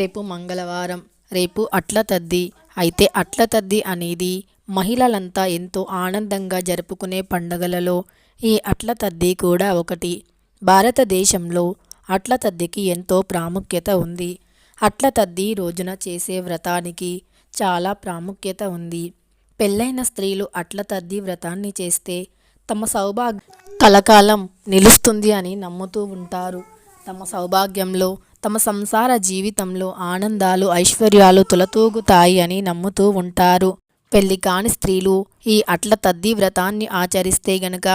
రేపు మంగళవారం రేపు అట్ల తద్ది. అయితే అట్ల తద్ది అనేది మహిళలంతా ఎంతో ఆనందంగా జరుపుకునే పండగలలో ఈ అట్ల తద్ది కూడా ఒకటి. భారతదేశంలో అట్ల తద్దికి ఎంతో ప్రాముఖ్యత ఉంది. అట్ల తద్ది రోజున చేసే వ్రతానికి చాలా ప్రాముఖ్యత ఉంది. పెళ్ళైన స్త్రీలు అట్ల తద్ది వ్రతాన్ని చేస్తే తమ సౌభాగ్య కలకాలం నిలుస్తుంది అని నమ్ముతూ ఉంటారు. తమ సౌభాగ్యంలో తమ సంసార జీవితంలో ఆనందాలు ఐశ్వర్యాలు తులతూగుతాయి అని నమ్ముతూ ఉంటారు. పెళ్ళి కాని స్త్రీలు ఈ అట్ల తద్ది వ్రతాన్ని ఆచరిస్తే గనక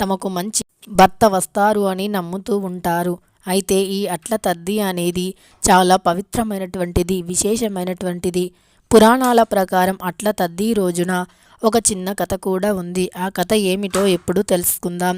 తమకు మంచి భర్త వస్తారు అని నమ్ముతూ ఉంటారు. అయితే ఈ అట్ల తద్ది అనేది చాలా పవిత్రమైనటువంటిది విశేషమైనటువంటిది. పురాణాల ప్రకారం అట్ల తద్ది రోజున ఒక చిన్న కథ కూడా ఉంది. ఆ కథ ఏమిటో ఎప్పుడు తెలుసుకుందాం.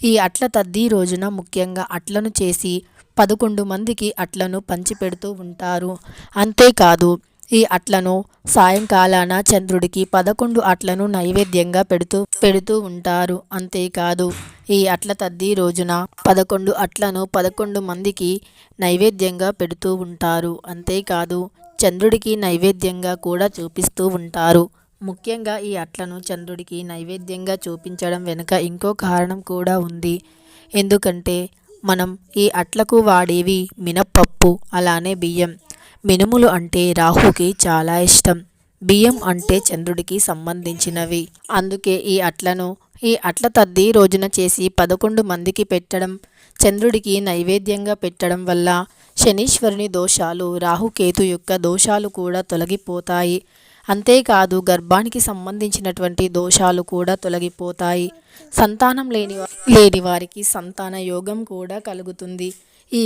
ఈ అట్ల తద్ది రోజున ముఖ్యంగా అట్లను చేసి పదకొండు మందికి అట్లను పంచిపెడుతూ ఉంటారు. అంతేకాదు ఈ అట్లను సాయంకాలాన చంద్రుడికి పదకొండు అట్లను నైవేద్యంగా పెడుతూ పెడుతూ ఉంటారు. అంతేకాదు ఈ అట్ల తద్ది రోజున పదకొండు అట్లను పదకొండు మందికి నైవేద్యంగా పెడుతూ ఉంటారు. అంతేకాదు చంద్రుడికి నైవేద్యంగా కూడా చూపిస్తూ ఉంటారు. ముఖ్యంగా ఈ అట్లను చంద్రుడికి నైవేద్యంగా చూపించడం వెనుక ఇంకో కారణం కూడా ఉంది. ఎందుకంటే మనం ఈ అట్లకు వాడేవి మినప్పప్పు అలానే బియ్యం. మినుములు అంటే రాహుకి చాలా ఇష్టం. బియ్యం అంటే చంద్రుడికి సంబంధించినవి. అందుకే ఈ అట్లను ఈ అట్ల తద్ది రోజున చేసి పదకొండు మందికి పెట్టడం చంద్రుడికి నైవేద్యంగా పెట్టడం వల్ల శనీశ్వరుని దోషాలు రాహుకేతు యొక్క దోషాలు కూడా తొలగిపోతాయి. అంతేకాదు గర్భానికి సంబంధించినటువంటి దోషాలు కూడా తొలగిపోతాయి. సంతానం లేని లేని వారికి సంతాన యోగం కూడా కలుగుతుంది. ఈ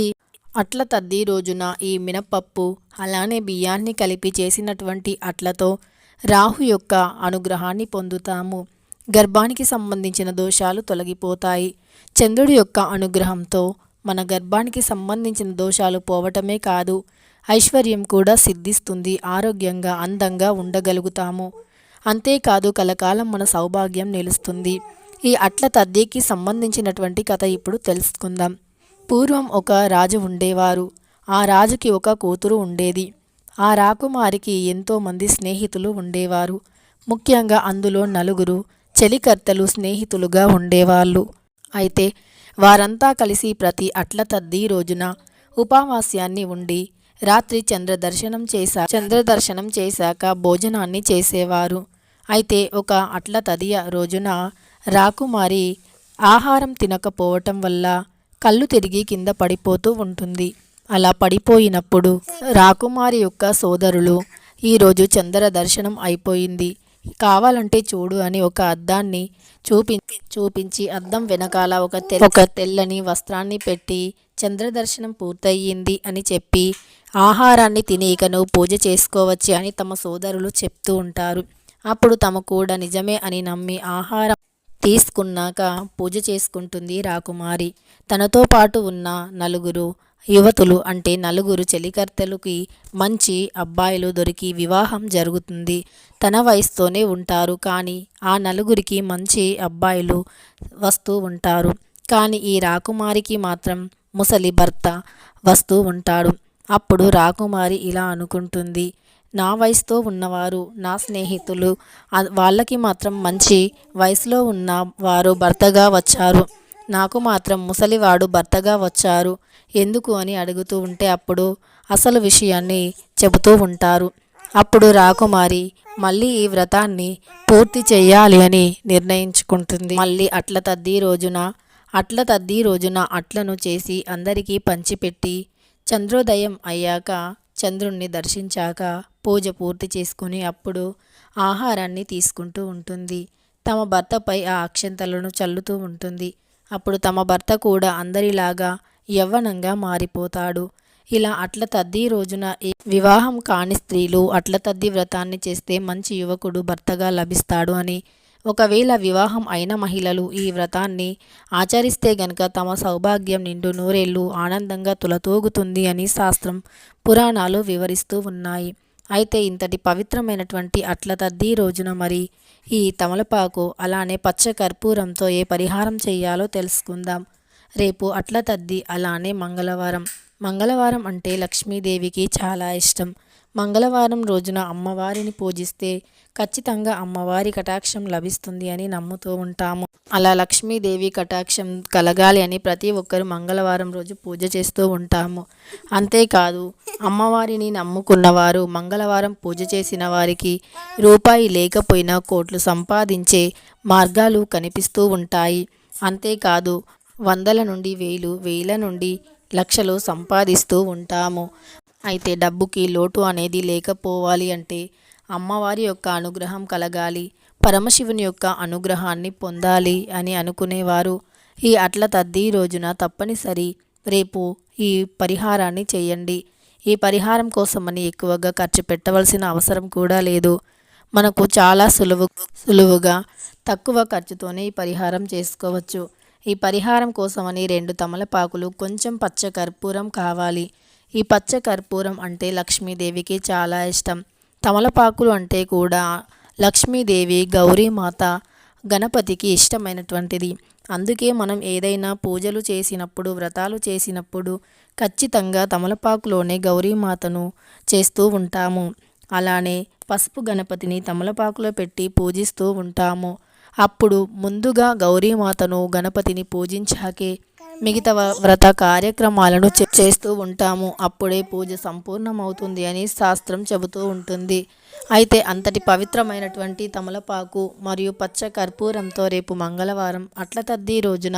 అట్ల తద్ది రోజున ఈ మినపప్పు అలానే బియ్యాన్ని కలిపి చేసినటువంటి అట్లతో రాహు యొక్క అనుగ్రహాన్ని పొందుతాము. గర్భానికి సంబంధించిన దోషాలు తొలగిపోతాయి. చంద్రుడి యొక్క అనుగ్రహంతో మన గర్భానికి సంబంధించిన దోషాలు పోవటమే కాదు ఐశ్వర్యం కూడా సిద్ధిస్తుంది. ఆరోగ్యంగా అందంగా ఉండగలుగుతాము. అంతేకాదు కలకాలం మన సౌభాగ్యం నిలుస్తుంది. ఈ అట్ల తద్దీకి సంబంధించినటువంటి కథ ఇప్పుడు తెలుసుకుందాం. పూర్వం ఒక రాజు ఉండేవారు. ఆ రాజుకి ఒక కూతురు ఉండేది. ఆ రాకుమారికి ఎంతోమంది స్నేహితులు ఉండేవారు. ముఖ్యంగా అందులో నలుగురు చలికర్తలు స్నేహితులుగా ఉండేవాళ్ళు. అయితే వారంతా కలిసి ప్రతి అట్ల తద్ది రోజున ఉపావాస్యాన్ని ఉండి రాత్రి చంద్ర దర్శనం చేశా. చంద్ర దర్శనం చేశాక భోజనాన్ని చేసేవారు. అయితే ఒక అట్ల తదియ రోజున రాకుమారి ఆహారం తినకపోవటం వల్ల కళ్ళు తిరిగి కింద పడిపోతూ ఉంటుంది. అలా పడిపోయినప్పుడు రాకుమారి యొక్క సోదరులు ఈరోజు చంద్ర దర్శనం అయిపోయింది. కావాలంటే చూడు అని ఒక అద్దాన్ని చూపి చూపించి అద్దం వెనకాల ఒక తెల్ ఒక తెల్లని వస్త్రాన్ని పెట్టి చంద్రదర్శనం పూర్తయ్యింది పూర్తయింది అని చెప్పి ఆహారాన్ని తిని ఇక నువ్వు పూజ చేసుకోవచ్చు అని తమ సోదరులు చెప్తూ ఉంటారు. అప్పుడు తమ కూడా నిజమే అని నమ్మి ఆహారం తీసుకున్నాక పూజ చేసుకుంటుంది రాకుమారి. తనతో పాటు ఉన్న నలుగురు యువతులు అంటే నలుగురు చెలికర్తలకి మంచి అబ్బాయిలు దొరికి వివాహం జరుగుతుంది. తన వయసుతోనే ఉంటారు కానీ ఆ నలుగురికి మంచి అబ్బాయిలు వస్తూ ఉంటారు. కానీ ఈ రాకుమారికి మాత్రం ముసలి భర్త వస్తూ ఉంటాడు. అప్పుడు రాకుమారి ఇలా అనుకుంటుంది నా వయసుతో ఉన్నవారు నా స్నేహితులు వాళ్ళకి మాత్రం మంచి వయసులో ఉన్న వారు భర్తగా వచ్చారు. నాకు మాత్రం ముసలివాడు భర్తగా వచ్చారు. ఎందుకు అని అడుగుతూ ఉంటే అప్పుడు అసలు విషయాన్ని చెబుతూ ఉంటారు. అప్పుడు రాకుమారి మళ్ళీ ఈ వ్రతాన్ని పూర్తి చేయాలి అని నిర్ణయించుకుంటుంది. మళ్ళీ అట్ల తద్ది రోజున అట్ల తద్ది రోజున అట్లను చేసి అందరికీ పంచిపెట్టి చంద్రోదయం అయ్యాక చంద్రుణ్ణి దర్శించాక పూజ పూర్తి చేసుకుని అప్పుడు ఆహారాన్ని తీసుకుంటూ ఉంటుంది. తమ భర్తపై ఆ అక్షంతలను చల్లుతూ ఉంటుంది. అప్పుడు తమ భర్త కూడా అందరిలాగా యవ్వనంగా మారిపోతాడు. ఇలా అట్ల తద్ది రోజున వివాహం కాని స్త్రీలు అట్ల తద్ది వ్రతాన్ని చేస్తే మంచి యువకుడు భర్తగా లభిస్తాడు అని ఒకవేళ వివాహం అయిన మహిళలు ఈ వ్రతాన్ని ఆచరిస్తే గనక తమ సౌభాగ్యం నిండు నూరేళ్ళు ఆనందంగా తులతూగుతుంది అని శాస్త్రం పురాణాలు వివరిస్తూ ఉన్నాయి. అయితే ఇంతటి పవిత్రమైనటువంటి అట్ల తద్దీ రోజున మరి ఈ తమలపాకు అలానే పచ్చ కర్పూరంతో ఏ పరిహారం చేయాలో తెలుసుకుందాం. రేపు అట్ల తద్ది అలానే మంగళవారం. మంగళవారం అంటే లక్ష్మీదేవికి చాలా ఇష్టం. మంగళవారం రోజున అమ్మవారిని పూజిస్తే ఖచ్చితంగా అమ్మవారి కటాక్షం లభిస్తుంది అని నమ్ముతూ ఉంటాము. అలా లక్ష్మీదేవి కటాక్షం కలగాలి అని ప్రతి ఒక్కరు మంగళవారం రోజు పూజ చేస్తూ ఉంటాము. అంతేకాదు అమ్మవారిని నమ్ముకున్నవారు మంగళవారం పూజ చేసిన వారికి రూపాయి లేకపోయినా కోట్లు సంపాదించే మార్గాలు కనిపిస్తూ ఉంటాయి. అంతేకాదు వందల నుండి వేలు వేల నుండి లక్షలు సంపాదిస్తూ ఉంటాము. అయితే డబ్బుకి లోటు అనేది లేకపోవాలి అంటే అమ్మవారి యొక్క అనుగ్రహం కలగాలి పరమశివుని యొక్క అనుగ్రహాన్ని పొందాలి అని అనుకునేవారు. ఈ అట్ల తద్ది రోజున తప్పనిసరి. రేపు ఈ పరిహారాన్ని చేయండి. ఈ పరిహారం కోసమని ఎక్కువగా ఖర్చు పెట్టవలసిన అవసరం కూడా లేదు. మనకు చాలా సులువు సులువుగా తక్కువ ఖర్చుతోనే ఈ పరిహారం చేసుకోవచ్చు. ఈ పరిహారం కోసమని రెండు తమలపాకులు కొంచెం పచ్చ కర్పూరం కావాలి. ఈ పచ్చ కర్పూరం అంటే లక్ష్మీదేవికి చాలా ఇష్టం. తమలపాకులు అంటే కూడా లక్ష్మీదేవి గౌరీమాత గణపతికి ఇష్టమైనటువంటిది. అందుకే మనం ఏదైనా పూజలు చేసినప్పుడు వ్రతాలు చేసినప్పుడు ఖచ్చితంగా తమలపాకులోనే గౌరీమాతను చేస్తూ ఉంటాము. అలానే పసుపు గణపతిని తమలపాకులో పెట్టి పూజిస్తూ ఉంటాము. అప్పుడు ముందుగా గౌరీమాతను గణపతిని పూజించాకే మిగతా వ్రత కార్యక్రమాలను చేస్తూ ఉంటాము. అప్పుడే పూజ సంపూర్ణమవుతుంది అని శాస్త్రం చెబుతూ ఉంటుంది. అయితే అంతటి పవిత్రమైనటువంటి తమలపాకు మరియు పచ్చ కర్పూరంతో రేపు మంగళవారం అట్ల తద్దీ రోజున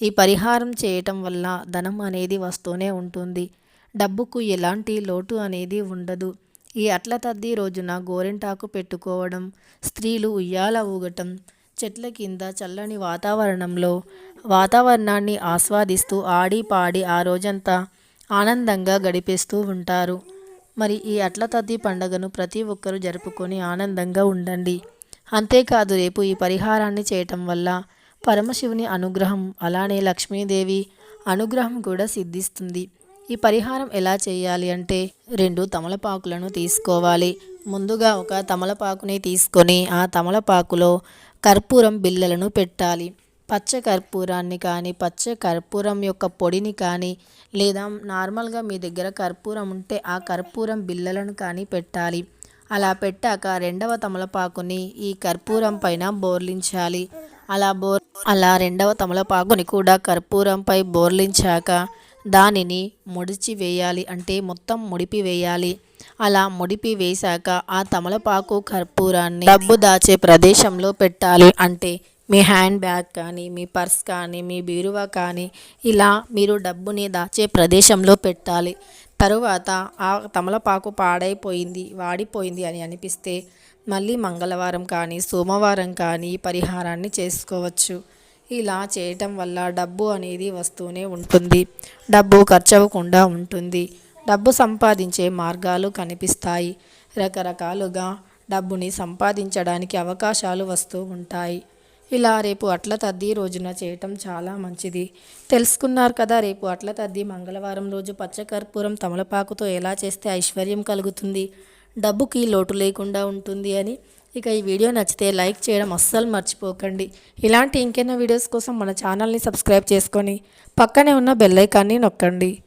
ఈ పరిహారం చేయటం వల్ల ధనం అనేది వస్తూనే ఉంటుంది. డబ్బుకు ఎలాంటి లోటు అనేది ఉండదు. ఈ అట్ల తద్దీ రోజున గోరింటాకు పెట్టుకోవడం స్త్రీలు ఉయ్యాల ఊగటం చెట్ల కింద చల్లని వాతావరణంలో వాతావరణాన్ని ఆస్వాదిస్తూ ఆడి పాడి ఆ రోజంతా ఆనందంగా గడిపేస్తూ ఉంటారు. మరి ఈ అట్లతద్ది పండుగను ప్రతి ఒక్కరూ జరుపుకొని ఆనందంగా ఉండండి. అంతేకాదు రేపు ఈ పరిహారాన్ని చేయటం వల్ల పరమశివుని అనుగ్రహం అలానే లక్ష్మీదేవి అనుగ్రహం కూడా సిద్ధిస్తుంది. ఈ పరిహారం ఎలా చేయాలి అంటే రెండు తమలపాకులను తీసుకోవాలి. ముందుగా ఒక తమలపాకుని తీసుకొని ఆ తమలపాకులో కర్పూరం బిళ్ళలను పెట్టాలి. పచ్చ కర్పూరాన్ని కానీ పచ్చ కర్పూరం యొక్క పొడిని కానీ లేదా నార్మల్గా మీ దగ్గర కర్పూరం ఉంటే ఆ కర్పూరం బిళ్ళలను కానీ పెట్టాలి. అలా పెట్టాక రెండవ తమలపాకుని ఈ కర్పూరం పైన బోర్లించాలి. అలా బోర్ అలా రెండవ తమలపాకుని కూడా కర్పూరంపై బోర్లించాక దానిని ముడిచి వేయాలి అంటే మొత్తం ముడిపి వేయాలి అలా ముడిపి వేశాక ఆ తమలపాకు కర్పూరాన్ని డబ్బు దాచే ప్రదేశంలో పెట్టాలి అంటే మీ హ్యాండ్ బ్యాగ్ కానీ మీ పర్స్ కానీ మీ బీరువా కానీ ఇలా మీరు డబ్బుని దాచే ప్రదేశంలో పెట్టాలి. తరువాత ఆ తమలపాకు పాడైపోయింది వాడిపోయింది అని అనిపిస్తే మళ్ళీ మంగళవారం కానీ సోమవారం కానీ పరిహారాన్ని చేసుకోవచ్చు. ఇలా చేయటం వల్ల డబ్బు అనేది వస్తూనే ఉంటుంది. డబ్బు ఖర్చు అవ్వకుండా ఉంటుంది. డబ్బు సంపాదించే మార్గాలు కనిపిస్తాయి. రకరకాలుగా డబ్బుని సంపాదించడానికి అవకాశాలు వస్తూ ఉంటాయి. ఇలా రేపు అట్ల తద్ది రోజున చేయటం చాలా మంచిది. తెలుసుకున్నారు కదా రేపు అట్ల తద్ది మంగళవారం రోజు పచ్చకర్పూరం తమలపాకుతో ఎలా చేస్తే ఐశ్వర్యం కలుగుతుంది? డబ్బుకి లోటు లేకుండా ఉంటుంది అని ఇక ఈ వీడియో నచ్చితే లైక్ చేయడం అస్సలు మర్చిపోకండి. ఇలాంటి ఇంకెన్నో వీడియోస్ కోసం మన ఛానల్ని సబ్స్క్రైబ్ చేసుకొని పక్కనే ఉన్న బెల్ ఐకాన్ని నొక్కండి.